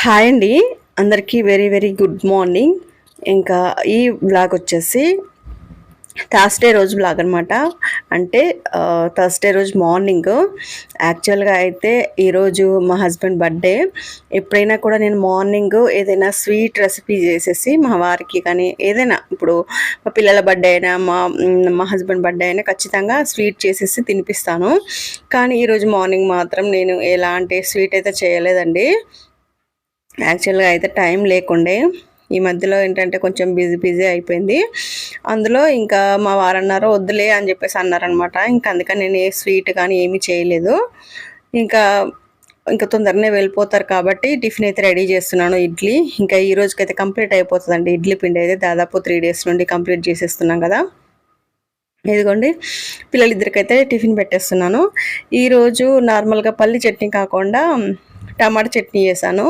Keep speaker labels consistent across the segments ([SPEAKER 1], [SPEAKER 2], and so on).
[SPEAKER 1] Hi అండి. అందరికీ very very good morning. ఇంకా ఈ బ్లాగ్ వచ్చేసి థర్స్డే రోజు బ్లాగ్ అనమాట అంటే థర్స్డే రోజు మార్నింగ్. యాక్చువల్గా అయితే ఈరోజు మా హస్బెండ్ బర్త్డే. ఎప్పుడైనా కూడా నేను మార్నింగ్ ఏదైనా స్వీట్ రెసిపీ చేసేసి మా వారికి కానీ ఏదైనా ఇప్పుడు మా పిల్లల బర్త్డే అయినా మా మా హస్బెండ్ బర్త్డే అయినా ఖచ్చితంగా స్వీట్ చేసేసి తినిపిస్తాను. కానీ ఈరోజు మార్నింగ్ మాత్రం నేను ఎలాంటి స్వీట్ అయితే చేయలేదండి. యాక్చువల్గా అయితే టైం లేకుండే. ఈ మధ్యలో ఏంటంటే కొంచెం బిజీ బిజీ అయిపోయింది. అందులో ఇంకా మా వారన్నారు వద్దులే అని చెప్పేసి అన్నారనమాట ఇంకా అందుకని నేను ఏ స్వీట్ కానీ ఏమీ చేయలేదు. ఇంకా ఇంకా తొందరనే వెళ్ళిపోతారు కాబట్టి టిఫిన్ అయితే రెడీ చేస్తున్నాను ఇడ్లీ. ఇంకా ఈ రోజుకైతే కంప్లీట్ అయిపోతుందండి. ఇడ్లీ పిండి అయితే దాదాపు త్రీ డేస్ నుండి కంప్లీట్ చేసేస్తున్నాం కదా. ఇదిగోండి పిల్లలిద్దరికైతే టిఫిన్ పెట్టేస్తున్నాను. ఈరోజు నార్మల్గా పల్లి చట్నీ కాకుండా టమాటా చట్నీ చేశాను.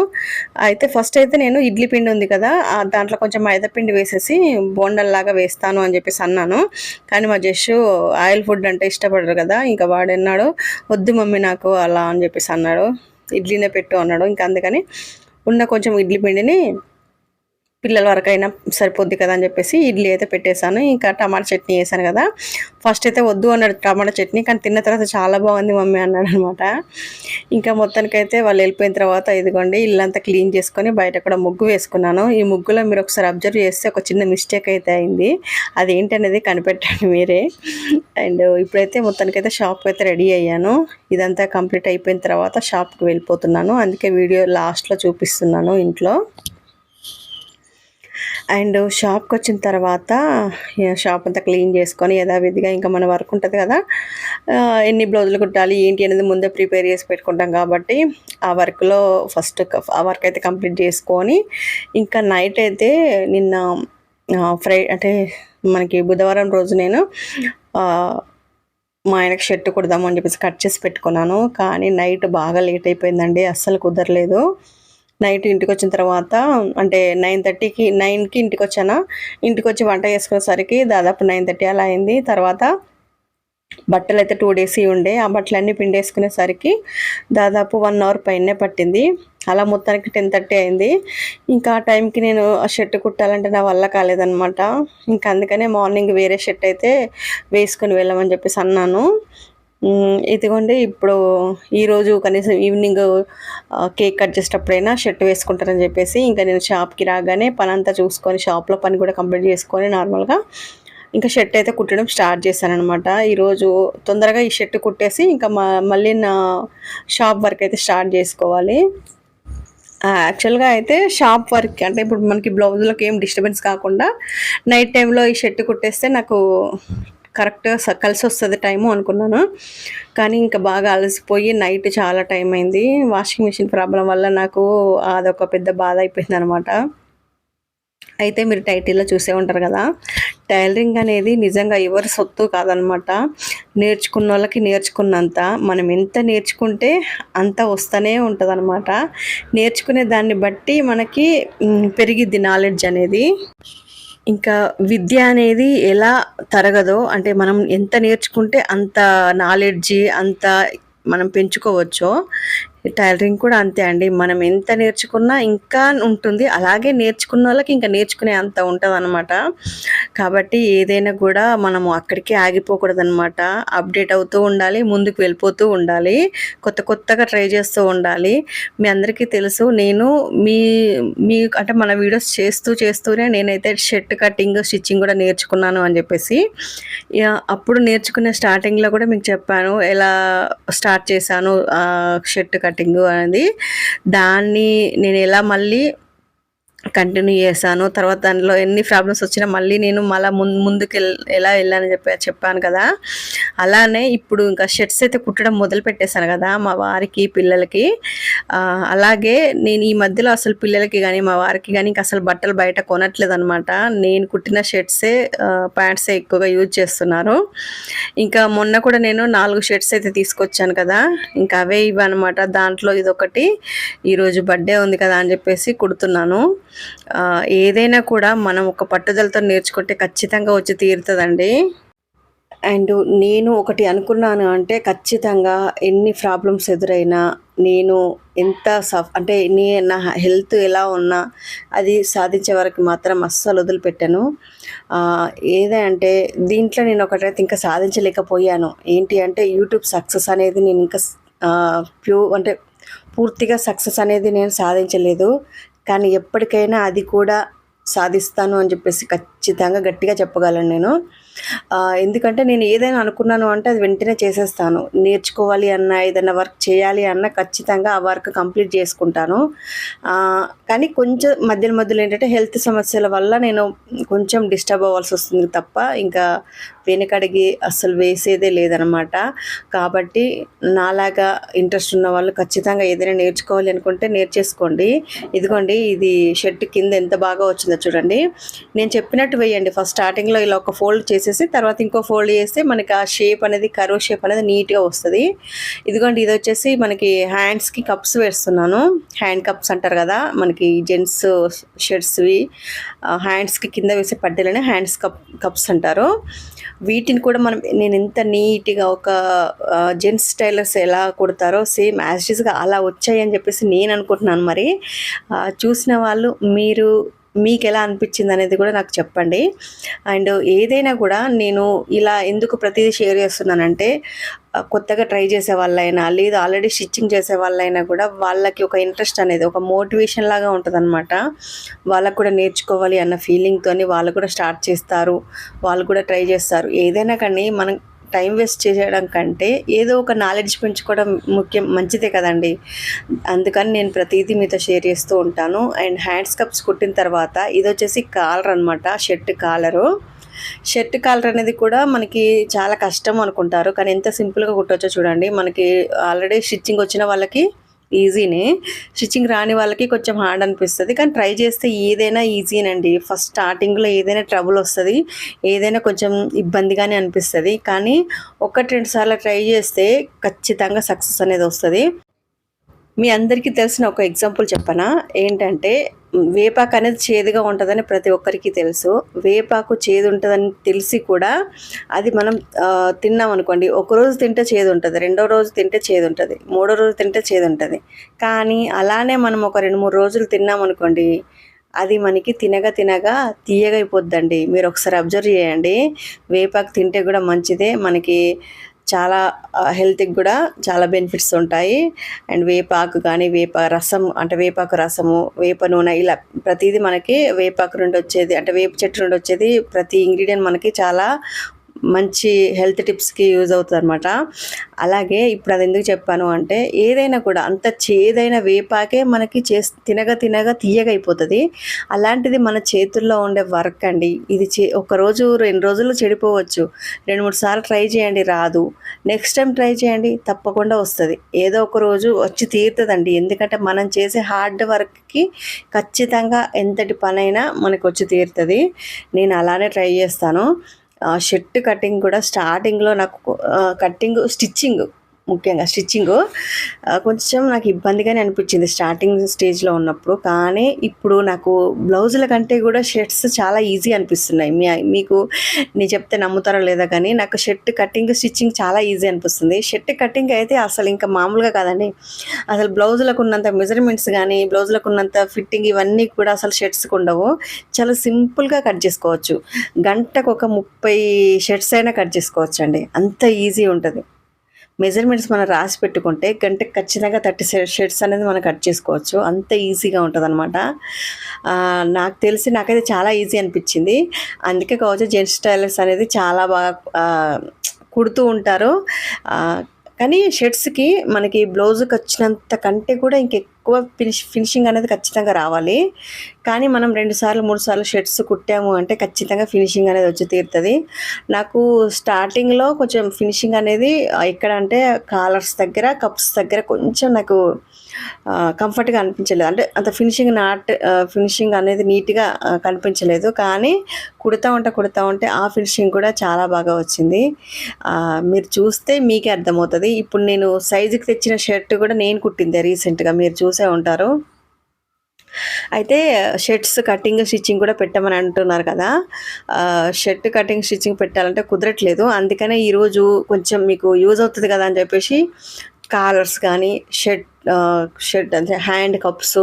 [SPEAKER 1] అయితే ఫస్ట్ అయితే నేను ఇడ్లీ పిండి ఉంది కదా దాంట్లో కొంచెం మైదా పిండి వేసేసి బోండల్లాగా వేస్తాను అని చెప్పేసి అన్నాను. కానీ మా జస్సు ఆయిల్ ఫుడ్ అంటే ఇష్టపడరు కదా ఇంకా వాడన్నాడు వద్దు మమ్మీ నాకు అలా అని చెప్పేసి అన్నాడు. ఇడ్లీనే పెట్టు అన్నాడు. ఇంకా అందుకని ఉన్న కొంచెం ఇడ్లీ పిండిని పిల్లల వరకైనా సరిపోద్ది కదా అని చెప్పేసి ఇడ్లీ అయితే పెట్టేశాను. ఇంకా టమాటా చట్నీ వేసాను కదా. ఫస్ట్ అయితే వద్దు అన్నాడు టమాటా చట్నీ కానీ తిన్న తర్వాత చాలా బాగుంది మమ్మీ అన్నాడు అనమాట ఇంకా మొత్తానికైతే వాళ్ళు వెళ్ళిపోయిన తర్వాత ఇదిగోండి ఇల్లంతా క్లీన్ చేసుకొని బయట కూడా ముగ్గు వేసుకున్నాను. ఈ ముగ్గులో మీరు ఒకసారి అబ్జర్వ్ చేస్తే ఒక చిన్న మిస్టేక్ అయితే అయింది. అది ఏంటనేది కనిపెట్టండి మీరే. అండ్ ఇప్పుడైతే మొత్తానికైతే షాప్కి అయితే రెడీ అయ్యాను. ఇదంతా కంప్లీట్ అయిపోయిన తర్వాత షాప్కి వెళ్ళిపోతున్నాను. అందుకే వీడియో లాస్ట్లో చూపిస్తున్నాను ఇంట్లో. అండ్ షాప్కి వచ్చిన తర్వాత షాప్ అంతా క్లీన్ చేసుకొని యథావిధిగా ఇంకా మన వర్క్ ఉంటుంది కదా ఎన్ని బ్లౌజులు కుట్టాలి ఏంటి అనేది ముందే ప్రిపేర్ చేసి పెట్టుకుంటాం కాబట్టి ఆ వర్క్లో ఫస్ట్ ఆ వర్క్ అయితే కంప్లీట్ చేసుకొని ఇంకా నైట్ అయితే నిన్న ఫ్రై అంటే మనకి బుధవారం రోజు నేను మా ఆయనకు షర్ట్ కుడదామని అని చెప్పేసి కట్ చేసి పెట్టుకున్నాను. కానీ నైట్ బాగా లేట్ అయిపోయిందండి అస్సలు కుదరలేదు. నైట్ ఇంటికి వచ్చిన తర్వాత అంటే నైన్ థర్టీకి నైన్కి ఇంటికి వచ్చానా ఇంటికి వచ్చి వంట చేసుకునేసరికి దాదాపు నైన్ థర్టీ అలా అయింది. తర్వాత బట్టలు అయితే టూ డేస్ ఉండే. ఆ బట్టలన్నీ పిండేసుకునేసరికి దాదాపు వన్ అవర్ పైనే పట్టింది. అలా మొత్తానికి టెన్ థర్టీ అయింది. ఇంకా ఆ టైంకి నేను ఆ షర్ట్ కుట్టాలంటే నా వల్ల కాలేదనమాట ఇంకా అందుకనే మార్నింగ్ వేరే షర్ట్ అయితే వేసుకొని వెళ్ళమని చెప్పేసి అన్నాను. ఇదిగోండి ఇప్పుడు ఈరోజు కనీసం ఈవినింగ్ కేక్ కట్ చేసేటప్పుడైనా షర్ట్ వేసుకుంటారని చెప్పేసి ఇంకా నేను షాప్కి రాగానే పని అంతా చూసుకొని షాప్లో పని కూడా కంప్లీట్ చేసుకొని నార్మల్గా ఇంకా షర్ట్ అయితే కుట్టడం స్టార్ట్ చేశాను అనమాట ఈరోజు తొందరగా ఈ షర్ట్ కుట్టేసి ఇంకా మళ్ళీ నా షాప్ వర్క్ అయితే స్టార్ట్ చేసుకోవాలి. యాక్చువల్గా అయితే షాప్ వర్క్ అంటే ఇప్పుడు మనకి బ్లౌజులకు ఏం డిస్టర్బెన్స్ కాకుండా నైట్ టైంలో ఈ షర్ట్ కుట్టేస్తే నాకు కరెక్ట్ కలిసి వస్తుంది టైము అనుకున్నాను. కానీ ఇంకా బాగా అలసిపోయి నైట్ చాలా టైం అయింది. వాషింగ్ మిషన్ ప్రాబ్లం వల్ల నాకు అదొక పెద్ద బాధ అయిపోయింది అనమాట అయితే మీరు టైటిల్లో చూసే ఉంటారు కదా టైలరింగ్ అనేది నిజంగా ఎవరి సొత్తు కాదనమాట. నేర్చుకున్న వాళ్ళకి నేర్చుకున్నంత మనం ఎంత నేర్చుకుంటే అంత వస్తూనే ఉంటుంది అనమాట నేర్చుకునే దాన్ని బట్టి మనకి పెరిగిద్ది నాలెడ్జ్ అనేది. ఇంకా విద్య అనేది ఎలా తరగదో అంటే మనం ఎంత నేర్చుకుంటే అంత నాలెడ్జి అంత మనం పెంచుకోవచ్చో టైలరింగ్ కూడా అంతే అండి. మనం ఎంత నేర్చుకున్నా ఇంకా ఉంటుంది. అలాగే నేర్చుకున్న వాళ్ళకి ఇంకా నేర్చుకునే అంత ఉంటుంది అనమాట కాబట్టి ఏదైనా కూడా మనము అక్కడికే ఆగిపోకూడదు అనమాట అప్డేట్ అవుతూ ఉండాలి ముందుకు వెళ్ళిపోతూ ఉండాలి కొత్త కొత్తగా ట్రై చేస్తూ ఉండాలి. మీ అందరికీ తెలుసు నేను మీ మీ అంటే మన వీడియోస్ చేస్తూ చేస్తూనే నేనైతే షర్ట్ కటింగ్ స్టిచ్చింగ్ కూడా నేర్చుకున్నాను అని చెప్పేసి. అప్పుడు నేర్చుకునే స్టార్టింగ్లో కూడా మీకు చెప్పాను ఎలా స్టార్ట్ చేశాను షర్ట్ కటింగ్ అనేది దాన్ని నేను ఎలా మళ్ళీ కంటిన్యూ చేశాను. తర్వాత దానిలో ఎన్ని ప్రాబ్లమ్స్ వచ్చినా మళ్ళీ నేను మళ్ళీ ముందు ముందుకు ఎలా వెళ్ళానని చెప్పి చెప్పాను కదా. అలానే ఇప్పుడు ఇంకా షర్ట్స్ అయితే కుట్టడం మొదలు పెట్టేశాను కదా మా వారికి పిల్లలకి. అలాగే నేను ఈ మధ్యలో అసలు పిల్లలకి కానీ మా వారికి కానీ ఇంకా అసలు బట్టలు బయట కొనట్లేదు అనమాట నేను కుట్టిన షర్ట్సే ప్యాంట్సే ఎక్కువగా యూజ్ చేస్తున్నారు. ఇంకా మొన్న కూడా నేను నాలుగు షర్ట్స్ అయితే తీసుకొచ్చాను కదా. ఇంకా అవే ఇవి అనమాట దాంట్లో ఇదొకటి. ఈరోజు బర్త్డే ఉంది కదా అని చెప్పేసి కుడుతున్నాను. ఏదైనా కూడా మనం ఒక పట్టుదలతో నేర్చుకుంటే ఖచ్చితంగా వచ్చి తీరుతుందండి. అండ్ నేను ఒకటి అనుకున్నాను అంటే ఖచ్చితంగా ఎన్ని ప్రాబ్లమ్స్ ఎదురైనా నేను ఎంత సఫ్ అంటే నే నా హెల్త్ ఎలా ఉన్నా అది సాధించే వరకు మాత్రం అస్సలు వదిలిపెట్టాను. ఏదంటే దీంట్లో నేను ఒకటైతే ఇంకా సాధించలేకపోయాను. ఏంటి అంటే యూట్యూబ్ సక్సెస్ అనేది నేను ఇంకా ప్యూ అంటే పూర్తిగా సక్సెస్ అనేది నేను సాధించలేదు. కానీ ఎప్పటికైనా అది కూడా సాధిస్తాను అని చెప్పేసి ఖచ్చితంగా గట్టిగా చెప్పగలను నేను. ఎందుకంటే నేను ఏదైనా అనుకున్నాను అంటే అది వెంటనే చేసేస్తాను. నేర్చుకోవాలి అన్న ఏదైనా వర్క్ చేయాలి అన్న ఖచ్చితంగా ఆ వర్క్ కంప్లీట్ చేసుకుంటాను. కానీ కొంచెం మధ్యలో మధ్యలో ఏంటంటే హెల్త్ సమస్యల వల్ల నేను కొంచెం డిస్టర్బ్ అవ్వాల్సి వస్తుంది తప్ప ఇంకా వెనుకడిగి అస్సలు వేసేదే లేదనమాట. కాబట్టి నాలాగా ఇంట్రెస్ట్ ఉన్న వాళ్ళు ఖచ్చితంగా ఏదైనా నేర్చుకోవాలి అనుకుంటే నేర్చేసుకోండి. ఇదిగోండి ఇది షర్ట్ కింద ఎంత బాగా వచ్చిందో చూడండి. నేను చెప్పినట్టు వేయండి. ఫస్ట్ స్టార్టింగ్లో ఇలా ఒక ఫోల్డ్ చేసేసి తర్వాత ఇంకో ఫోల్డ్ చేస్తే మనకి ఆ షేప్ అనేది కరువు షేప్ అనేది నీట్గా వస్తుంది. ఇదిగోండి ఇది వచ్చేసి మనకి హ్యాండ్స్కి కప్స్ వేస్తున్నాను. హ్యాండ్ కప్స్ అంటారు కదా మనకి జెంట్స్ షర్ట్స్వి హ్యాండ్స్కి కింద వేసే పడ్డేలనే హ్యాండ్స్ కప్ కప్స్ అంటారు. వీటిని కూడా మనం నేను ఎంత నీట్గా ఒక జెంట్స్ టైలర్స్ ఎలా కుడతారో సేమ్ యాజ్టీస్గా అలా వచ్చాయి అని చెప్పేసి నేను అనుకుంటున్నాను మరి. చూసిన వాళ్ళు మీరు మీకు ఎలా అనిపించింది అనేది కూడా నాకు చెప్పండి. అండ్ ఏదైనా కూడా నేను ఇలా ఎందుకు ప్రతిదీ షేర్ చేస్తున్నానంటే కొత్తగా ట్రై చేసే వాళ్ళైనా లేదు ఆల్రెడీ స్టిచ్చింగ్ చేసే వాళ్ళైనా కూడా వాళ్ళకి ఒక ఇంట్రెస్ట్ అనేది ఒక మోటివేషన్ లాగా ఉంటుంది అనమాట వాళ్ళకు కూడా నేర్చుకోవాలి అన్న ఫీలింగ్తో వాళ్ళు కూడా స్టార్ట్ చేస్తారు వాళ్ళు కూడా ట్రై చేస్తారు. ఏదైనా కానీ మనం టైం వేస్ట్ చేయడం కంటే ఏదో ఒక నాలెడ్జ్ పెంచుకోవడం ముఖ్యం మంచిదే కదండి. అందుకని నేను ప్రతిదీ మీతో షేర్ చేస్తూ ఉంటాను. అండ్ హ్యాండ్స్ కప్స్ కుట్టిన తర్వాత ఇది వచ్చేసి కాలర్ అనమాట షర్ట్ కాలరు. షర్ట్ కాలర్ అనేది కూడా మనకి చాలా కష్టం అనుకుంటారు. కానీ ఎంత సింపుల్గా కుట్టొచ్చో చూడండి. మనకి ఆల్రెడీ స్టిచ్చింగ్ వచ్చిన వాళ్ళకి ఈజీనే. స్టిచ్చింగ్ రాని వాళ్ళకి కొంచెం హార్డ్ అనిపిస్తుంది. కానీ ట్రై చేస్తే ఏదైనా ఈజీనండి. ఫస్ట్ స్టార్టింగ్లో ఏదైనా ట్రబుల్ వస్తుంది. ఏదైనా కొంచెం ఇబ్బందిగానే అనిపిస్తుంది. కానీ ఒకటి రెండు సార్లు ట్రై చేస్తే ఖచ్చితంగా సక్సెస్ అనేది వస్తుంది. మీ అందరికీ తెలిసిన ఒక ఎగ్జాంపుల్ చెప్పనా? ఏంటంటే వేపాకు అనేది చేదుగా ఉంటుందని ప్రతి ఒక్కరికి తెలుసు. వేపాకు చేదు ఉంటుందని తెలిసి కూడా అది మనం తిన్నాం అనుకోండి. ఒకరోజు తింటే చేదు ఉంటుంది రెండో రోజు తింటే చేదు ఉంటుంది మూడో రోజు తింటే చేదు ఉంటుంది కానీ అలానే మనం ఒక రెండు మూడు రోజులు తిన్నాం అనుకోండి అది మనకి తినగా తినగా తీయగా అయిపోద్దండి. మీరు ఒకసారి అబ్జర్వ్ చేయండి. వేపాకు తింటే కూడా మంచిదే. మనకి చాలా హెల్త్కి కూడా చాలా బెనిఫిట్స్ ఉంటాయి. అండ్ వేపాకు కానీ వేప రసం అంటే వేపాకు రసము వేప నూనె ఇలా ప్రతిదీ మనకి వేపాకు నుండి వచ్చేది అంటే వేప చెట్టు నుండి వచ్చేది ప్రతి ఇంగ్రీడియంట్ మనకి చాలా మంచి హెల్త్ టిప్స్కి యూజ్ అవుతుంది అనమాట అలాగే ఇప్పుడు అది ఎందుకు చెప్పాను అంటే ఏదైనా కూడా అంత చేదైన వేపాకే మనకి చే తినగా తినగా తీయగా అయిపోతుంది. అలాంటిది మన చేతుల్లో ఉండే వర్క్ అండి. ఇది చే ఒకరోజు రెండు రోజులు చెడిపోవచ్చు. రెండు మూడు సార్లు ట్రై చేయండి రాదు. నెక్స్ట్ టైం ట్రై చేయండి తప్పకుండా వస్తుంది. ఏదో ఒక రోజు వచ్చి తీరుతుందండి. ఎందుకంటే మనం చేసే హార్డ్ వర్క్కి ఖచ్చితంగా ఎంతటి పనైనా మనకు వచ్చి తీరుతుంది. నేను అలానే ట్రై చేస్తాను. షర్ట్ కటింగ్ కూడా స్టార్టింగ్లో నాకు కటింగ్ స్టిచ్చింగ్ ముఖ్యంగా స్టిచ్చింగ్. కొంచెం నాకు ఇబ్బందిగానే అనిపించింది స్టార్టింగ్ స్టేజ్లో ఉన్నప్పుడు. కానీ ఇప్పుడు నాకు బ్లౌజుల కంటే కూడా షర్ట్స్ చాలా ఈజీ అనిపిస్తున్నాయి. మీ మీకు నేను చెప్తే నమ్ముతారో లేదా కానీ నాకు షర్ట్ కటింగ్ స్టిచ్చింగ్ చాలా ఈజీ అనిపిస్తుంది. షర్ట్ కటింగ్ అయితే అసలు ఇంకా మామూలుగా కాదండి. అసలు బ్లౌజులకు ఉన్నంత మెజర్మెంట్స్ కానీ బ్లౌజులకు ఉన్నంత ఫిట్టింగ్ ఇవన్నీ కూడా అసలు షర్ట్స్కి ఉండవు. చాలా సింపుల్గా కట్ చేసుకోవచ్చు. గంటకు ఒక ముప్పై షర్ట్స్ అయినా కట్ చేసుకోవచ్చు అండి అంత ఈజీ ఉంటుంది. మెజర్మెంట్స్ మనం రాసి పెట్టుకుంటే గంటకి ఖచ్చితంగా థర్టీ షర్ట్స్ అనేది మనం కట్ చేసుకోవచ్చు. అంత ఈజీగా ఉంటుంది అనమాట నాకు తెలిసి నాకైతే చాలా ఈజీ అనిపించింది. అందుకే కావచ్చు జెంట్స్ స్టైలర్స్ అనేది చాలా బాగా కుడుతూ ఉంటారు. కానీ షర్ట్స్కి మనకి బ్లౌజ్కి వచ్చినంత కంటే కూడా ఇంకెక్కువ ఎక్కువ ఫినిష్ ఫినిషింగ్ అనేది ఖచ్చితంగా రావాలి. కానీ మనం రెండు సార్లు మూడు సార్లు షర్ట్స్ కుట్టాము అంటే ఖచ్చితంగా ఫినిషింగ్ అనేది వచ్చి తీరుతుంది. నాకు స్టార్టింగ్లో కొంచెం ఫినిషింగ్ అనేది ఎక్కడ అంటే కాలర్స్ దగ్గర కప్స్ దగ్గర కొంచెం నాకు కంఫర్ట్గా అనిపించలేదు. అంటే అంత ఫినిషింగ్ నాట్ ఫినిషింగ్ అనేది నీట్గా కనిపించలేదు. కానీ కుడతా ఉంటే కుడతా ఉంటే ఆ ఫినిషింగ్ కూడా చాలా బాగా వచ్చింది. మీరు చూస్తే మీకే అర్థమవుతుంది. ఇప్పుడు నేను సైజుకి తెచ్చిన షర్ట్ కూడా నేను కుట్టిందే రీసెంట్గా మీరు చూసే ఉంటారు. అయితే షర్ట్స్ కటింగ్ స్టిచ్చింగ్ కూడా పెట్టమని అంటున్నారు కదా. షర్ట్ కటింగ్ స్టిచ్చింగ్ పెట్టాలంటే కుదరట్లేదు. అందుకనే ఈరోజు కొంచెం మీకు యూజ్ అవుతుంది కదా అని చెప్పేసి కాలర్స్ కానీ షర్ట్ షర్ట్ అంటే హ్యాండ్ కప్స్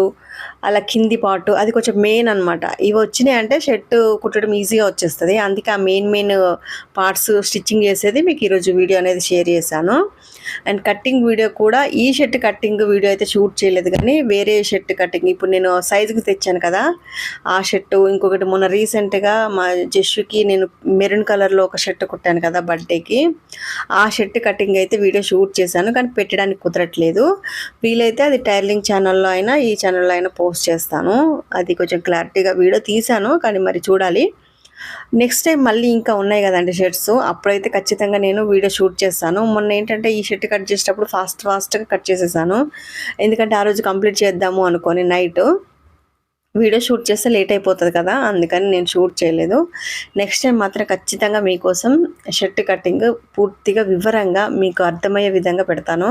[SPEAKER 1] అలా కింది పాటు అది కొంచెం మెయిన్ అనమాట ఇవి వచ్చినాయి అంటే షర్ట్ కుట్టడం ఈజీగా వచ్చేస్తుంది. అందుకే ఆ మెయిన్ మెయిన్ పార్ట్స్ స్టిచ్చింగ్ చేసేది మీకు ఈరోజు వీడియో అనేది షేర్ చేశాను. అండ్ కట్టింగ్ వీడియో కూడా ఈ షర్ట్ కట్టింగ్ వీడియో అయితే షూట్ చేయలేదు కానీ వేరే షర్ట్ కట్టింగ్. ఇప్పుడు నేను సైజుకి తెచ్చాను కదా ఆ షర్టు. ఇంకొకటి మొన్న రీసెంట్గా మా జస్సుకి నేను మెరూన్ కలర్లో ఒక షర్ట్ కుట్టాను కదా బర్త్డేకి. ఆ షర్ట్ కటింగ్ అయితే వీడియో షూట్ చేశాను కానీ పెట్టడానికి కుదరట్లేదు. వీలైతే అది టైర్లింగ్ ఛానల్లో అయినా ఈ ఛానల్లో అయినా పోస్ట్ చేస్తాను. అది కొంచెం క్లారిటీగా వీడియో తీశాను కానీ మరి చూడాలి. నెక్స్ట్ టైం మళ్ళీ ఇంకా ఉన్నాయి కదండి షర్ట్స్ అప్పుడైతే ఖచ్చితంగా నేను వీడియో షూట్ చేస్తాను. మొన్న ఏంటంటే ఈ షర్ట్ కట్ చేసేటప్పుడు ఫాస్ట్ ఫాస్ట్గా కట్ చేసేసాను. ఎందుకంటే ఆ రోజు కంప్లీట్ చేద్దాము అనుకొని నైట్ వీడియో షూట్ చేస్తే లేట్ అయిపోతుంది కదా అందుకని నేను షూట్ చేయలేదు. నెక్స్ట్ టైం మాత్రం ఖచ్చితంగా మీకోసం షర్ట్ కటింగ్ పూర్తిగా వివరంగా మీకు అర్థమయ్యే విధంగా పెడతాను.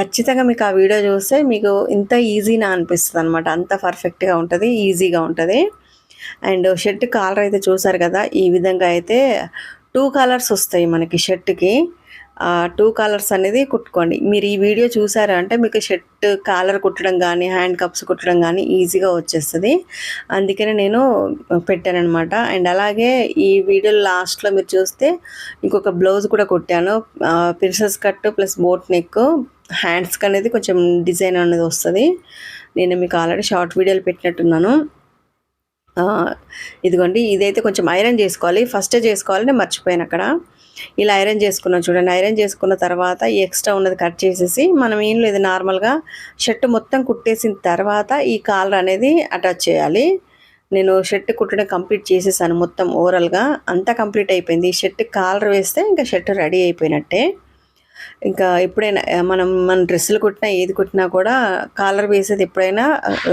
[SPEAKER 1] ఖచ్చితంగా మీకు ఆ వీడియో చూస్తే మీకు ఇంత ఈజీనా అనిపిస్తుంది అనమాట అంత పర్ఫెక్ట్గా ఉంటుంది ఈజీగా ఉంటుంది. అండ్ షర్ట్ కాలర్ అయితే చూసారు కదా ఈ విధంగా అయితే టూ కలర్స్ వస్తాయి మనకి షర్ట్కి. టూ కలర్స్ అనేది కుట్టుకోండి. మీరు ఈ వీడియో చూసారా అంటే మీకు షర్ట్ కాలర్ కుట్టడం కానీ హ్యాండ్ కప్స్ కుట్టడం కానీ ఈజీగా వచ్చేస్తుంది. అందుకనే నేను పెట్టానమాట అండ్ అలాగే ఈ వీడియో లాస్ట్లో మీరు చూస్తే ఇంకొక బ్లౌజ్ కూడా కుట్టాను. Princess cut plus boat neck హ్యాండ్స్కి అనేది కొంచెం డిజైన్ అనేది వస్తుంది. నేను మీకు ఆల్రెడీ షార్ట్ వీడియోలు పెట్టినట్టున్నాను. ఇదిగోండి ఇదైతే కొంచెం ఐరన్ చేసుకోవాలి. ఫస్ట్ చేసుకోవాలని మర్చిపోయాను అక్కడ. ఇలా ఐరన్ చేసుకున్నాం చూడండి. ఐరన్ చేసుకున్న తర్వాత ఈ ఎక్స్ట్రా ఉన్నది కట్ చేసేసి మనం ఏం లేదు నార్మల్గా షర్ట్ మొత్తం కుట్టేసిన తర్వాత ఈ కాలర్ అనేది అటాచ్ చేయాలి. నేను షర్ట్ కుట్టడం కంప్లీట్ చేసేసాను మొత్తం ఓవరాల్గా. అంతా కంప్లీట్ అయిపోయింది. ఈ షర్ట్ కాలర్ వేస్తే ఇంకా షర్ట్ రెడీ అయిపోయినట్టే. ఇంకా ఎప్పుడైనా మనం మన డ్రెస్సులు కుట్టినా ఏది కుట్టినా కూడా కాలర్ వేసేది ఎప్పుడైనా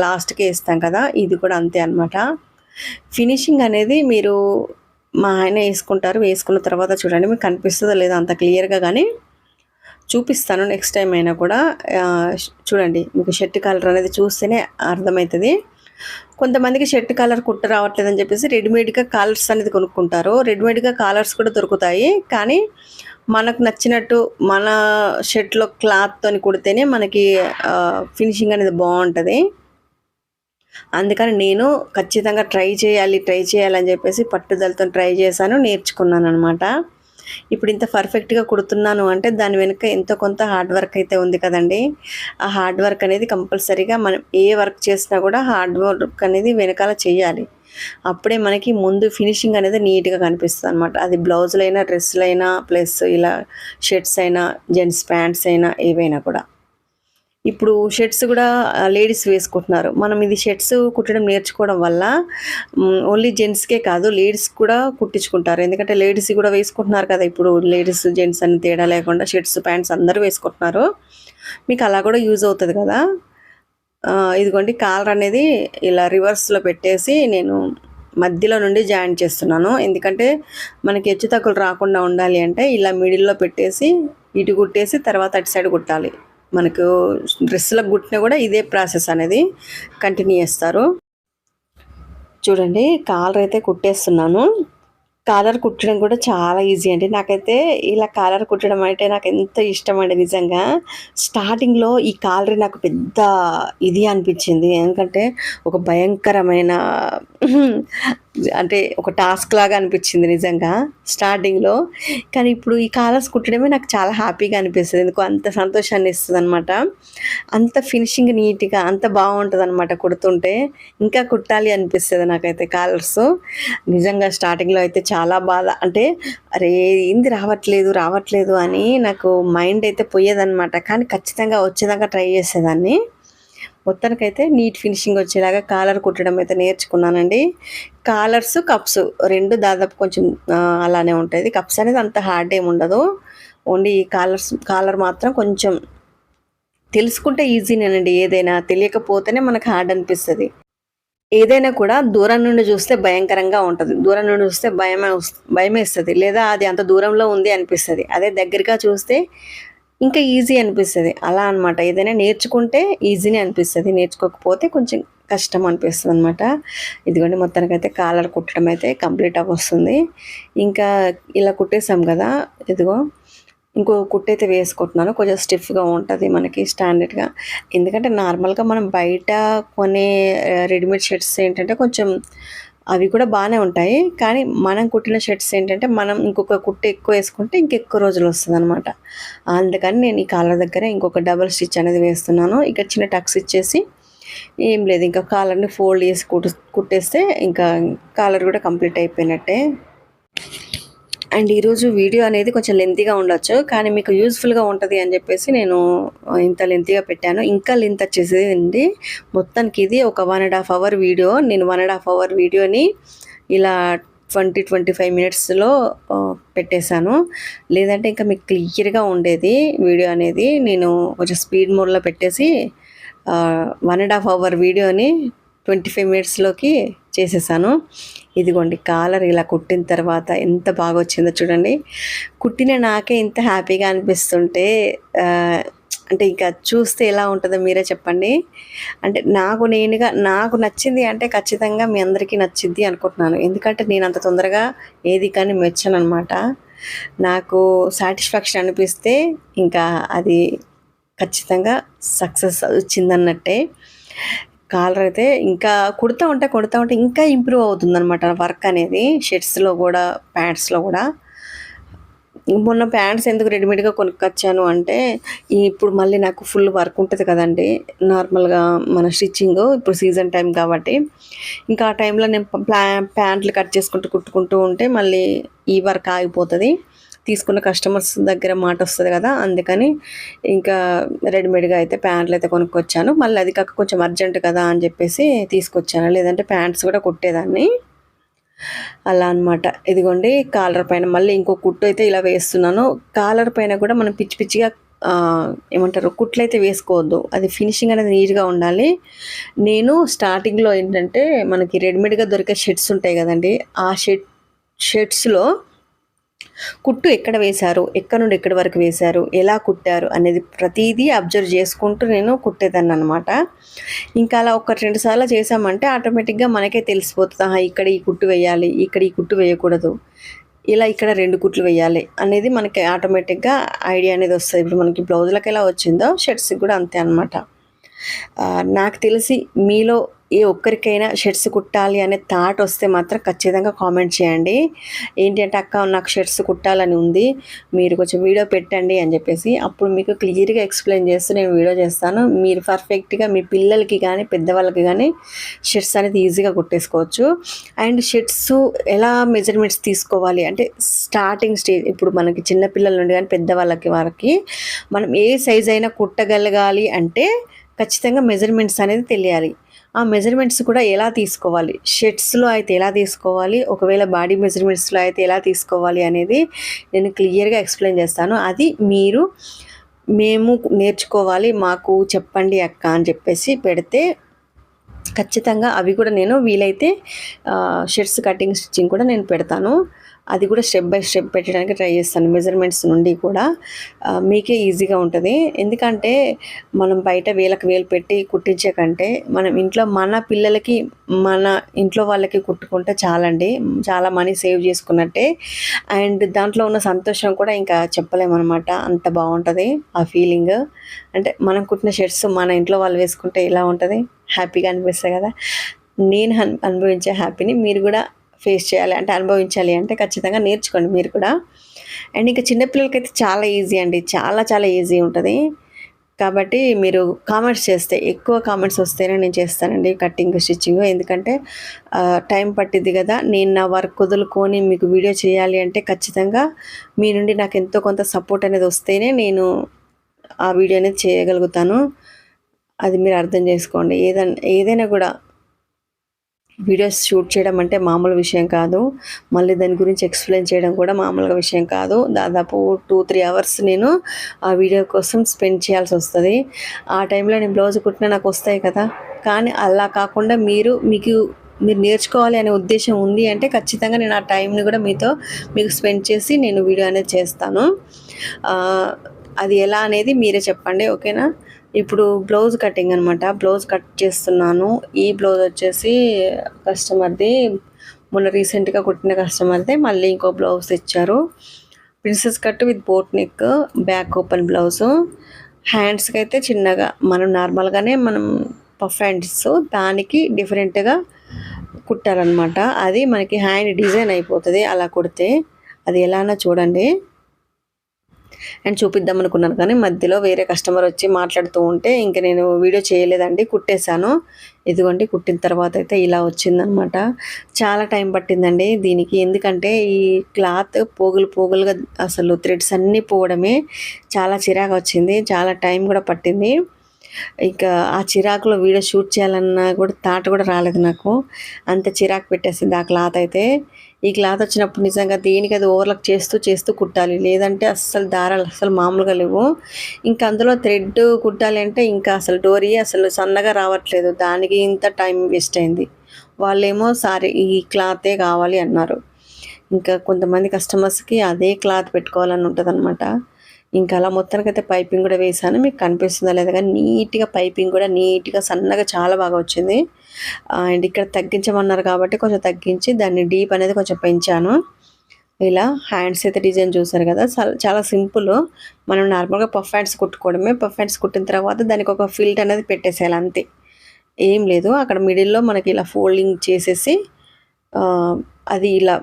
[SPEAKER 1] లాస్ట్కి వేస్తాం కదా. ఇది కూడా అంతే అనమాట ఫినిషింగ్ అనేది మీరు మా ఆయన వేసుకుంటారు వేసుకున్న తర్వాత చూడండి మీకు కనిపిస్తుందో లేదో అంత క్లియర్గా కానీ చూపిస్తాను నెక్స్ట్ టైం అయినా కూడా. చూడండి మీకు షర్ట్ కలర్ అనేది చూస్తేనే అర్థమవుతుంది. కొంతమందికి షర్ట్ కలర్ కుట్ట రావట్లేదని చెప్పేసి రెడీమేడ్గా కాలర్స్ అనేది కొనుక్కుంటారు. రెడీమేడ్గా కాలర్స్ కూడా దొరుకుతాయి. కానీ మనకు నచ్చినట్టు మన షర్ట్లో క్లాత్తో కుడితేనే మనకి ఫినిషింగ్ అనేది బాగుంటుంది. అందుకని నేను ఖచ్చితంగా ట్రై చేయాలి ట్రై చేయాలని చెప్పేసి పట్టుదలతో ట్రై చేశాను నేర్చుకున్నాను అనమాట ఇప్పుడు ఇంత పర్ఫెక్ట్గా కుడుతున్నాను అంటే దాని వెనుక ఎంతో కొంత హార్డ్ వర్క్ అయితే ఉంది కదండి. ఆ హార్డ్ వర్క్ అనేది కంపల్సరీగా మనం ఏ వర్క్ చేసినా కూడా హార్డ్ వర్క్ అనేది వెనకాల చేయాలి. అప్పుడే మనకి ముందు ఫినిషింగ్ అనేది నీట్గా కనిపిస్తుంది అనమాట అది బ్లౌజులైనా డ్రెస్సులైనా ప్లస్ ఇలా షర్ట్స్ అయినా జెంట్స్ ప్యాంట్స్ అయినా ఏవైనా కూడా. ఇప్పుడు షర్ట్స్ కూడా లేడీస్ వేసుకుంటున్నారు. మనం ఇది షర్ట్స్ కుట్టడం నేర్చుకోవడం వల్ల ఓన్లీ జెంట్స్కే కాదు లేడీస్ కూడా కుట్టించుకుంటారు. ఎందుకంటే లేడీస్ కూడా వేసుకుంటున్నారు కదా ఇప్పుడు లేడీస్ జెంట్స్ అని తేడా లేకుండా షర్ట్స్ ప్యాంట్స్ అందరూ వేసుకుంటున్నారు. మీకు అలా కూడా యూజ్ అవుతుంది కదా. ఇదిగోండి కాలర్ అనేది ఇలా రివర్స్లో పెట్టేసి నేను మధ్యలో నుండి జాయిన్ చేస్తున్నాను. ఎందుకంటే మనకి హెచ్చు రాకుండా ఉండాలి అంటే ఇలా మిడిల్లో పెట్టేసి ఇటు కుట్టేసి తర్వాత అటు సైడ్ కుట్టాలి. మనకు డ్రెస్సులకు కుట్టినా కూడా ఇదే ప్రాసెస్ అనేది కంటిన్యూ చేస్తారు. చూడండి కాలర్ అయితే కుట్టేస్తున్నాను. కాలర్ కుట్టడం కూడా చాలా ఈజీ అండి. నాకైతే ఇలా కాలర్ కుట్టడం అంటే నాకు ఎంత ఇష్టం అండి నిజంగా. స్టార్టింగ్లో ఈ కాలర్ నాకు పెద్ద ఇది అనిపించింది. ఎందుకంటే ఒక భయంకరమైన అంటే ఒక టాస్క్ లాగా అనిపించింది నిజంగా స్టార్టింగ్లో. కానీ ఇప్పుడు ఈ కాలర్స్ కుట్టడమే నాకు చాలా హ్యాపీగా అనిపిస్తుంది. ఎందుకు అంత సంతోషాన్ని ఇస్తుంది అనమాట అంత ఫినిషింగ్ నీట్గా అంత బాగుంటుంది అనమాట కుడుతుంటే. ఇంకా కుట్టాలి అనిపిస్తుంది నాకైతే కాలర్స్. నిజంగా స్టార్టింగ్లో అయితే చాలా చాలా బాధ. అంటే అరే ఏంది రావట్లేదు రావట్లేదు అని నాకు మైండ్ అయితే పోయేదనమాట కానీ ఖచ్చితంగా వచ్చేదాకా ట్రై చేసేదాన్ని. మొత్తానికైతే నీట్ ఫినిషింగ్ వచ్చేలాగా కాలర్ కుట్టడం అయితే నేర్చుకున్నానండి. కాలర్స్ కప్స్ రెండు దాదాపు కొంచెం అలానే ఉంటుంది కప్స్ అనేది అంత హార్డ్ ఏమి ఉండదు. ఓన్లీ కాలర్స్ కాలర్ మాత్రం కొంచెం తెలుసుకుంటే ఈజీనేనండి. ఏదైనా తెలియకపోతేనే మనకు హార్డ్ అనిపిస్తుంది. ఏదైనా కూడా దూరం నుండి చూస్తే భయంకరంగా ఉంటుంది. దూరం నుండి చూస్తే భయమే భయమేస్తుంది లేదా అది అంత దూరంలో ఉంది అనిపిస్తుంది. అదే దగ్గరగా చూస్తే ఇంకా ఈజీ అనిపిస్తుంది. అలా అనమాట ఏదైనా నేర్చుకుంటే ఈజీనే అనిపిస్తుంది. నేర్చుకోకపోతే కొంచెం కష్టం అనిపిస్తుంది అనమాట ఇదిగోండి మొత్తానికైతే కాలర్ కుట్టడం అయితే కంప్లీట్ అవ్వస్తుంది. ఇంకా ఇలా కుట్టేసాం కదా. ఇదిగో. ఇంకో కుట్టు అయితే వేసుకుంటున్నాను. కొంచెం స్టిఫ్గా ఉంటుంది మనకి స్టాండర్డ్గా. ఎందుకంటే నార్మల్గా మనం బయట కొనే రెడీమేడ్ షర్ట్స్ ఏంటంటే కొంచెం అవి కూడా బాగానే ఉంటాయి. కానీ మనం కుట్టిన షర్ట్స్ ఏంటంటే మనం ఇంకొక కుట్టు ఎక్కువ వేసుకుంటే ఇంకెక్కువ రోజులు వస్తుంది అనమాట అందుకని నేను ఈ కాలర్ దగ్గర ఇంకొక డబల్ స్టిచ్ అనేది వేస్తున్నాను. ఇక చిన్న టక్స్ ఇచ్చేసి ఏం లేదు ఇంకా కాలర్ని ఫోల్డ్ చేసి కుట్టు కుట్టేస్తే ఇంకా కాలర్ కూడా కంప్లీట్ అయిపోయినట్టే. అండ్ ఈరోజు వీడియో అనేది కొంచెం లెంతీగా ఉండొచ్చు కానీ మీకు యూస్ఫుల్గా ఉంటుంది అని చెప్పేసి నేను ఇంత లెంతీగా పెట్టాను. ఇంకా లెంత్ వచ్చేసింది మొత్తానికి ఇది ఒక one and half hour video నేను వన్ అండ్ హాఫ్ అవర్ వీడియోని ఇలా ట్వంటీ ట్వంటీ ఫైవ్ మినిట్స్లో పెట్టేశాను. లేదంటే ఇంకా మీకు క్లియర్గా ఉండేది వీడియో అనేది. నేను కొంచెం స్పీడ్ మోడ్లో పెట్టేసి వన్ అండ్ హాఫ్ అవర్ వీడియోని ట్వంటీ ఫైవ్ మినిట్స్లోకి చేసేసాను. ఇదిగోండి కాలర్ ఇలా కుట్టిన తర్వాత ఎంత బాగా వచ్చిందో చూడండి. కుట్టిన నాకే ఇంత హ్యాపీగా అనిపిస్తుంటే అంటే ఇంకా చూస్తే ఎలా ఉంటుందో మీరే చెప్పండి. అంటే నాకు నేనుగా నాకు నచ్చింది అంటే ఖచ్చితంగా మీ అందరికీ నచ్చింది అనుకుంటున్నాను. ఎందుకంటే నేను అంత తొందరగా ఏది కానీ మెచ్చాను అనమాట నాకు సాటిస్ఫాక్షన్ అనిపిస్తే ఇంకా అది ఖచ్చితంగా సక్సెస్ వచ్చిందన్నట్టే. కాలర్ అయితే ఇంకా కుడతా ఉంటే కుడతా ఉంటే ఇంకా ఇంప్రూవ్ అవుతుంది అనమాట వర్క్ అనేది షర్ట్స్లో కూడా ప్యాంట్స్లో కూడా. మొన్న ప్యాంట్స్ ఎందుకు రెడీమేడ్గా కొనుక్కొచ్చాను అంటే ఇప్పుడు మళ్ళీ నాకు ఫుల్ వర్క్ ఉంటుంది కదండి. నార్మల్గా మన స్టిచ్చింగ్ ఇప్పుడు సీజన్ టైం కాబట్టి. ఇంకా ఆ టైంలో నేను ప్యాంట్లు కట్ చేసుకుంటూ కుట్టుకుంటూ ఉంటే మళ్ళీ ఈ వర్క్ ఆగిపోతుంది. తీసుకున్న కస్టమర్స్ దగ్గర మాట వస్తుంది కదా అందుకని ఇంకా రెడీమేడ్గా అయితే ప్యాంట్లు అయితే కొనుక్కొచ్చాను. మళ్ళీ అది కాక కొంచెం అర్జెంట్ కదా అని చెప్పేసి తీసుకొచ్చాను. లేదంటే ప్యాంట్స్ కూడా కుట్టేదాన్ని. అలా అనమాట ఇదిగోండి కాలర్ పైన మళ్ళీ ఇంకో కుట్టు అయితే ఇలా వేస్తున్నాను. కాలర్ పైన కూడా మనం పిచ్చి పిచ్చిగా ఏమంటారు కుట్లు అయితే వేసుకోవద్దు. అది ఫినిషింగ్ అనేది నీట్గా ఉండాలి. నేను స్టార్టింగ్లో ఏంటంటే మనకి రెడీమేడ్గా దొరికే షర్ట్స్ ఉంటాయి కదండి ఆ షర్ట్ షర్ట్స్లో కుట్టు ఎక్కడ వేశారు? ఎక్కడ నుండి ఎక్కడి వరకు వేశారు? ఎలా కుట్టారు? అనేది ప్రతిదీ అబ్జర్వ్ చేసుకుంటూ నేను కుట్టేదాన్ని అనమాట ఇంకా అలా ఒక రెండు సార్లు చేసామంటే ఆటోమేటిక్గా మనకే తెలిసిపోతుంది. ఇక్కడ ఈ కుట్టు వేయాలి ఇక్కడ ఈ కుట్టు వేయకూడదు ఇలా ఇక్కడ రెండు కుట్లు వేయాలి అనేది మనకి ఆటోమేటిక్గా ఐడియా అనేది వస్తుంది. ఇప్పుడు మనకి బ్లౌజులకు ఎలా వచ్చిందో షర్ట్స్కి కూడా అంతే అనమాట నాకు తెలిసి మీలో ఏ ఒక్కరికైనా షర్ట్స్ కుట్టాలి అనే థాట్ వస్తే మాత్రం ఖచ్చితంగా కామెంట్ చేయండి. ఏంటి అంటే అక్క నాకు షర్ట్స్ కుట్టాలని ఉంది. మీరు కొంచెం వీడియో పెట్టండి అని చెప్పేసి అప్పుడు మీకు క్లియర్గా ఎక్స్ప్లెయిన్ చేస్తూ నేను వీడియో చేస్తాను. మీరు పర్ఫెక్ట్గా మీ పిల్లలకి కానీ పెద్దవాళ్ళకి కానీ షర్ట్స్ అనేది ఈజీగా కుట్టేసుకోవచ్చు. అండ్ షర్ట్స్ ఎలా మెజర్మెంట్స్ తీసుకోవాలి? అంటే స్టార్టింగ్ స్టేజ్ ఇప్పుడు మనకి చిన్నపిల్లల నుండి కానీ పెద్దవాళ్ళకి వారికి మనం ఏ సైజ్ అయినా కుట్టగలగాలి అంటే ఖచ్చితంగా మెజర్మెంట్స్ అనేది తెలియాలి. ఆ మెజర్మెంట్స్ కూడా ఎలా తీసుకోవాలి? షర్ట్స్లో అయితే ఎలా తీసుకోవాలి? ఒకవేళ బాడీ మెజర్మెంట్స్లో అయితే ఎలా తీసుకోవాలి అనేది నేను క్లియర్గా ఎక్స్ప్లెయిన్ చేస్తాను. అది మీరు మేము నేర్చుకోవాలి మాకు చెప్పండి అక్క అని చెప్పేసి పెడితే ఖచ్చితంగా అవి కూడా నేను వీలైతే షర్ట్స్ కటింగ్ స్టిచ్చింగ్ కూడా నేను పెడతాను. అది కూడా స్టెప్ బై స్టెప్ పెట్టడానికి ట్రై చేస్తాను. మెజర్మెంట్స్ నుండి కూడా మీకే ఈజీగా ఉంటుంది. ఎందుకంటే మనం బయట వేలకు వేలు పెట్టి కుట్టించే కంటే మనం ఇంట్లో మన పిల్లలకి మన ఇంట్లో వాళ్ళకి కుట్టుకుంటే చాలండి. చాలా మనీ సేవ్ చేసుకున్నట్టే. అండ్ దాంట్లో ఉన్న సంతోషం కూడా ఇంకా చెప్పలేమన్నమాట. అంత బాగుంటుంది ఆ ఫీలింగ్ అంటే మనం కుట్టిన షర్ట్స్ మన ఇంట్లో వాళ్ళు వేసుకుంటే ఎలా ఉంటుంది? హ్యాపీగా అనిపిస్తుంది కదా. నేను అనుభవించే హ్యాపీని మీరు కూడా ఫేస్ చేయాలి అంటే అనుభవించాలి అంటే ఖచ్చితంగా నేర్చుకోండి మీరు కూడా. అండ్ ఇంకా చిన్నపిల్లలకైతే చాలా ఈజీ అండి. చాలా చాలా ఈజీ ఉంటుంది. కాబట్టి మీరు కామెంట్స్ చేస్తే ఎక్కువ కామెంట్స్ వస్తేనే నేను చేస్తానండి కట్టింగ్ స్టిచ్చింగ్. ఎందుకంటే టైం పట్టిద్ది కదా. నేను నా వర్క్ వదులుకొని మీకు వీడియో చేయాలి అంటే ఖచ్చితంగా మీ నుండి నాకు ఎంతో కొంత సపోర్ట్ అనేది వస్తేనే నేను ఆ వీడియో అనేది చేయగలుగుతాను. అది మీరు అర్థం చేసుకోండి. ఏదైనా ఏదైనా కూడా వీడియోస్ షూట్ చేయడం అంటే మామూలు విషయం కాదు. మళ్ళీ దాని గురించి ఎక్స్ప్లెయిన్ చేయడం కూడా మామూలుగా విషయం కాదు. దాదాపు టూ త్రీ అవర్స్ నేను ఆ వీడియో కోసం స్పెండ్ చేయాల్సి వస్తుంది. ఆ టైంలో నేను బ్లౌజ్ కుట్టినా నాకు వస్తాయి కదా. కానీ అలా కాకుండా మీరు మీకు మీరు నేర్చుకోవాలి అనే ఉద్దేశం ఉంది అంటే ఖచ్చితంగా నేను ఆ టైంని కూడా మీతో మీకు స్పెండ్ చేసి నేను వీడియో అనేది చేస్తాను. అది ఎలా అనేది మీరే చెప్పండి ఓకేనా? ఇప్పుడు బ్లౌజ్ కటింగ్ అనమాట బ్లౌజ్ కట్ చేస్తున్నాను. ఈ బ్లౌజ్ వచ్చేసి కస్టమర్ది మొన్న రీసెంట్గా కుట్టిన కస్టమర్దే మళ్ళీ ఇంకో బ్లౌజ్ ఇచ్చారు princess cut with boat neck back open blouse. హ్యాండ్స్కి అయితే చిన్నగా మనం నార్మల్గానే మనం పఫ్ హ్యాండ్స్ దానికి డిఫరెంట్గా కుట్టాలన్నమాట. అది మనకి హ్యాండ్ డిజైన్ అయిపోతుంది అలా కుడితే. అది ఎలానో చూడండి. అండ్ చూపిద్దాం అనుకున్నాను. కానీ మధ్యలో వేరే కస్టమర్ వచ్చి మాట్లాడుతూ ఉంటే ఇంకా నేను వీడియో చేయలేదండి కుట్టేశాను. ఇదిగోండి కుట్టిన తర్వాత అయితే ఇలా వచ్చిందనమాట. చాలా టైం పట్టిందండి దీనికి. ఎందుకంటే ఈ క్లాత్ పోగులు పోగులుగా అసలు థ్రెడ్స్ అన్నీ పోవడమే చాలా చిరాకు వచ్చింది. చాలా టైం కూడా పట్టింది. ఇంకా ఆ చిరాకులో వీడియో షూట్ చేయాలన్నా కూడా తాట కూడా రాలేదు నాకు. అంత చిరాకు పెట్టేసింది ఆ క్లాత్ అయితే. ఈ క్లాత్ వచ్చినప్పుడు నిజంగా దేనికి అది ఓవర్లక్ చేస్తూ చేస్తూ కుట్టాలి. లేదంటే అస్సలు దారాలు అస్సలు మామూలుగా లేవు. ఇంకా అందులో థ్రెడ్ కుట్టాలి అంటే ఇంకా అసలు డోరీ అసలు సన్నగా రావట్లేదు. దానికి ఇంత టైం వేస్ట్ అయింది. వాళ్ళేమో సారీ ఈ క్లాతే కావాలి అన్నారు. ఇంకా కొంతమంది కస్టమర్స్కి అదే క్లాత్ పెట్టుకోవాలని ఉంటుంది అనమాట ఇంకా అలా మొత్తానికైతే పైపింగ్ కూడా వేసాను మీకు కనిపిస్తుందా లేదా కానీ నీట్గా పైపింగ్ కూడా నీట్గా సన్నగా చాలా బాగా వచ్చింది. అండ్ ఇక్కడ తగ్గించమన్నారు కాబట్టి కొంచెం తగ్గించి దాన్ని డీప్ అనేది కొంచెం పెంచాను. ఇలా హ్యాండ్స్ అయితే డిజైన్ చూసారు కదా చాలా సింపుల్. మనం నార్మల్గా పఫ్ హ్యాండ్స్ కుట్టుకోవడమే. పఫ్ హ్యాండ్స్ కుట్టిన తర్వాత దానికి ఒక ఫిల్ట్ అనేది పెట్టేసేయాలి అంతే. ఏం లేదు. అక్కడ మిడిల్లో మనకి ఇలా ఫోల్డింగ్ చేసేసి అది ఇలా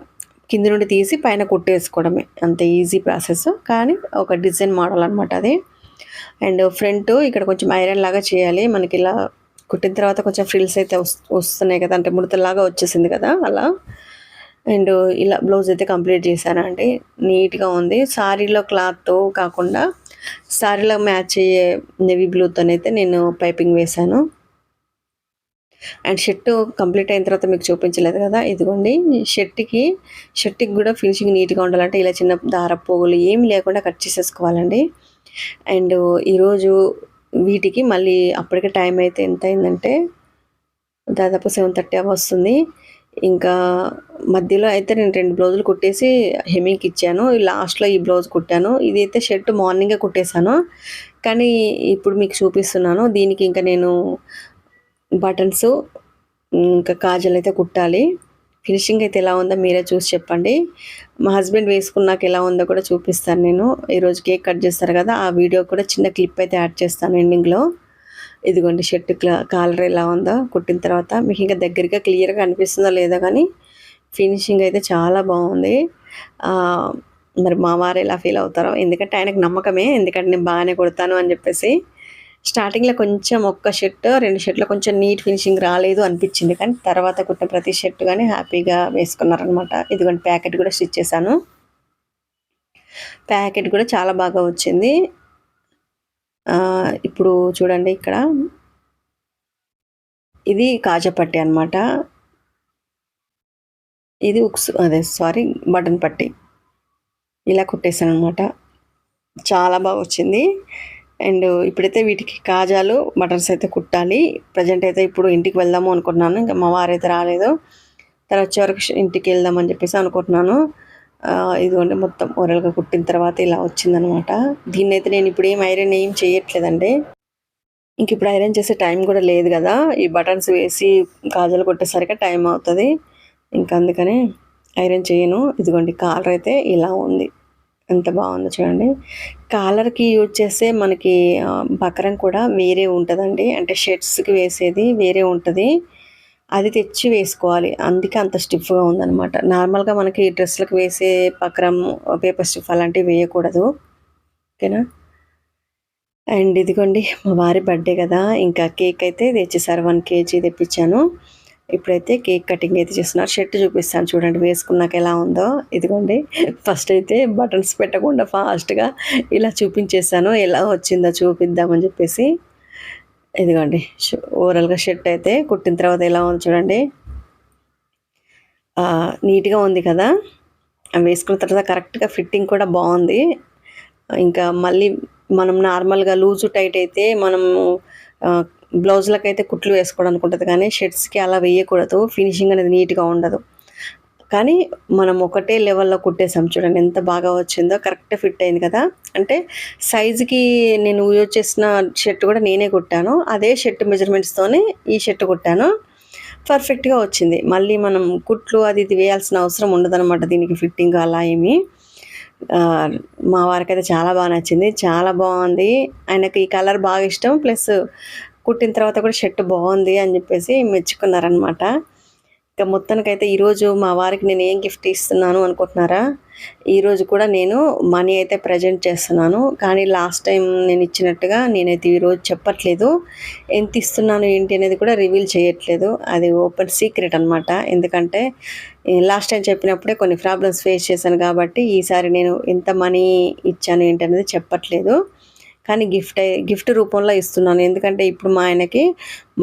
[SPEAKER 1] కింది నుండి తీసి పైన కుట్టేసుకోవడమే. అంత ఈజీ ప్రాసెస్ కానీ ఒక డిజైన్ మోడల్ అనమాట అది. అండ్ ఫ్రంట్ ఇక్కడ కొంచెం ఐరన్ లాగా చేయాలి. మనకి ఇలా కుట్టిన తర్వాత కొంచెం ఫ్రిల్స్ అయితే వస్తున్నాయి కదా. అంటే ముడతలాగా వచ్చేసింది కదా అలా. అండ్ ఇలా బ్లౌజ్ అయితే కంప్లీట్ చేశానండి నీట్గా ఉంది. సారీలో క్లాత్ కాకుండా శారీలో మ్యాచ్ అయ్యే నెవీ బ్లూతోనైతే నేను పైపింగ్ వేశాను. అండ్ షర్ట్ కంప్లీట్ అయిన తర్వాత మీకు చూపించలేదు కదా ఇదిగోండి. షర్ట్కి షర్ట్కి కూడా ఫినిషింగ్ నీట్గా ఉండాలంటే ఇలా చిన్న దార పోగులు ఏమి లేకుండా కట్ చేసేసుకోవాలండి. అండ్ ఈరోజు వీటికి మళ్ళీ అప్పటికే టైం అయితే ఎంత అయిందంటే దాదాపు సెవెన్ థర్టీ వస్తుంది. ఇంకా మధ్యలో అయితే నేను రెండు బ్లౌజులు కుట్టేసి హెమ్మింగ్కి ఇచ్చాను. లాస్ట్లో ఈ బ్లౌజ్ కుట్టాను. ఇది అయితే షర్ట్ మార్నింగే కుట్టేశాను. కానీ ఇప్పుడు మీకు చూపిస్తున్నాను. దీనికి ఇంకా నేను బటన్స్ ఇంకా కాజల్ అయితే కుట్టాలి. ఫినిషింగ్ అయితే ఎలా ఉందో మీరే చూసి చెప్పండి. మా హస్బెండ్ వేసుకున్నాక ఎలా ఉందో కూడా చూపిస్తాను నేను. ఈరోజు కేక్ కట్ చేస్తారు కదా ఆ వీడియో కూడా చిన్న క్లిప్ అయితే యాడ్ చేస్తాను ఎండింగ్లో. ఇదిగోండి షర్ట్ కాలర్ ఎలా ఉందో కుట్టిన తర్వాత మీకు ఇంకా దగ్గరగా క్లియర్గా అనిపిస్తుందో లేదో కానీ ఫినిషింగ్ అయితే చాలా బాగుంది. మరి మా వారు ఎలా ఫీల్ అవుతారో ఎందుకంటే ఆయనకు నమ్మకమే ఎందుకంటే నేను బాగానే కుడతాను అని చెప్పేసి స్టార్టింగ్లో కొంచెం ఒక్క షర్ట్ రెండు షర్ట్లో కొంచెం నీట్ ఫినిషింగ్ రాలేదు అనిపించింది. కానీ తర్వాత కుట్టిన ప్రతి షర్ట్ కానీ హ్యాపీగా వేసుకున్నారనమాట. ఇదిగోండి ప్యాకెట్ కూడా స్టిచ్ చేశాను. ప్యాకెట్ కూడా చాలా బాగా వచ్చింది. ఇప్పుడు చూడండి ఇక్కడ. ఇది కాజపట్టి అనమాట ఇది ఉక్స్ అదే సారీ బటన్ పట్టి. ఇలా కుట్టేశాను అనమాట చాలా బాగా వచ్చింది. అండ్ ఇప్పుడైతే వీటికి కాజాలు మటన్స్ అయితే కుట్టాలి. ప్రజెంట్ అయితే ఇప్పుడు ఇంటికి వెళ్దాము అనుకుంటున్నాను. ఇంకా మా వారైతే రాలేదు. తర్వాత వచ్చే వరకు ఇంటికి వెళ్దామని చెప్పేసి అనుకుంటున్నాను. ఇదిగోండి మొత్తం ఓరల్గా కుట్టిన తర్వాత ఇలా వచ్చిందనమాట. దీన్ని అయితే నేను ఇప్పుడు ఏం ఐరన్ ఏం చేయట్లేదండి. ఇంక ఇప్పుడు ఐరన్ చేసే టైం కూడా లేదు కదా. ఈ బటన్స్ వేసి కాజాలు కొట్టేసరికి టైం అవుతుంది. ఇంకా అందుకని ఐరన్ చేయను. ఇదిగోండి కాలర్ అయితే ఇలా ఉంది. ఎంత బాగుందో చూడండి. కాలర్కి యూజ్ చేస్తే మనకి బకరం కూడా వేరే ఉంటుందండి. అంటే షర్ట్స్కి వేసేది వేరే ఉంటుంది. అది తెచ్చి వేసుకోవాలి. అందుకే అంత స్టిఫ్గా ఉందన్నమాట. నార్మల్గా మనకి డ్రెస్లకు వేసే బకరం పేపర్ స్టిఫ్ అలాంటివి వేయకూడదు. ఓకేనా? అండ్ ఇదిగోండి మా వారి బర్త్డే కదా. ఇంకా కేక్ అయితే తెచ్చేసారు. వన్ కేజీ తెప్పించాను. ఇప్పుడైతే కేక్ కటింగ్ అయితే చేస్తున్నారు. షర్ట్ చూపిస్తాను చూడండి వేసుకున్నాక ఎలా ఉందో. ఇదిగోండి. ఫస్ట్ అయితే బటన్స్ పెట్టకుండా ఫాస్ట్గా ఇలా చూపించేసాను ఎలా వచ్చిందో చూపిద్దామని చెప్పేసి. ఇదిగోండి. ఓవరాల్గా షర్ట్ అయితే కుట్టిన తర్వాత ఎలా ఉంది చూడండి. నీట్గా ఉంది కదా. వేసుకున్న తర్వాత కరెక్ట్గా ఫిట్టింగ్ కూడా బాగుంది. ఇంకా మళ్ళీ మనం నార్మల్గా లూజు టైట్ అయితే మనము బ్లౌజ్లకు అయితే కుట్లు వేసుకోవడానికి ఉంటుంది కానీ షర్ట్స్కి అలా వేయకూడదు. ఫినిషింగ్ అనేది నీట్గా ఉండదు. కానీ మనం ఒకటే లెవెల్లో కుట్టేసాం చూడండి ఎంత బాగా వచ్చిందో. కరెక్ట్ ఫిట్ అయింది కదా. అంటే సైజుకి నేను యూజ్ చేసిన షర్ట్ కూడా నేనే కుట్టాను. అదే షర్ట్ మెజర్మెంట్స్తోనే ఈ షర్ట్ కుట్టాను. పర్ఫెక్ట్గా వచ్చింది. మళ్ళీ మనం కుట్లు అది ఇది వేయాల్సిన అవసరం ఉండదన్నమాట దీనికి ఫిట్టింగ్ అలా ఏమి. మా వారికి అయితే చాలా బాగా నచ్చింది. చాలా బాగుంది. ఆయనకి ఈ కలర్ బాగా ఇష్టం. ప్లస్ కుట్టిన తర్వాత కూడా షర్ట్ బాగుంది అని చెప్పేసి మెచ్చుకున్నారనమాట ఇక మొత్తానికైతే ఈరోజు మా వారికి నేను ఏం గిఫ్ట్ ఇస్తున్నాను అనుకుంటున్నారా? ఈరోజు కూడా నేను మనీ అయితే ప్రజెంట్ చేస్తున్నాను. కానీ లాస్ట్ టైం నేను ఇచ్చినట్టుగా నేనైతే ఈరోజు చెప్పట్లేదు. ఎంత ఇస్తున్నాను ఏంటి అనేది కూడా రివీల్ చేయట్లేదు. అది ఓపెన్ సీక్రెట్ అనమాట ఎందుకంటే లాస్ట్ టైం చెప్పినప్పుడే కొన్ని ప్రాబ్లమ్స్ ఫేస్ చేశాను కాబట్టి ఈసారి నేను ఎంత మనీ ఇచ్చాను ఏంటి అనేది చెప్పట్లేదు. కానీ గిఫ్ట్ గిఫ్ట్ రూపంలో ఇస్తున్నాను. ఎందుకంటే ఇప్పుడు మా ఆయనకి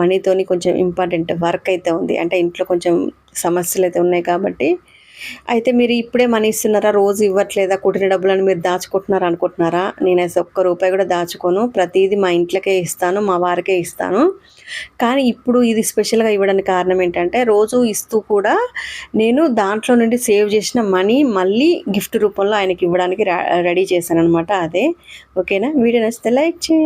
[SPEAKER 1] మనీతోని కొంచెం ఇంపార్టెంట్ వర్క్ అయితే ఉంది. అంటే ఇంట్లో కొంచెం సమస్యలు అయితే ఉన్నాయి కాబట్టి అయితే మీరు ఇప్పుడే మనీ ఇస్తున్నారా? రోజు ఇవ్వట్లేదా? కుట్టిన డబ్బులను మీరు దాచుకుంటున్నారా అనుకుంటున్నారా? నేనైతే ఒక్క రూపాయి కూడా దాచుకోను. ప్రతిదీ మా ఇంట్లోకే ఇస్తాను మా వారికే ఇస్తాను. కానీ ఇప్పుడు ఇది స్పెషల్గా ఇవ్వడానికి కారణం ఏంటంటే రోజు ఇస్తూ కూడా నేను దాంట్లో నుండి సేవ్ చేసిన మనీ మళ్ళీ గిఫ్ట్ రూపంలో ఆయనకి ఇవ్వడానికి రెడీ చేశాను అనమాట అదే. ఓకేనా? వీడియో నచ్చితే లైక్ చేయండి.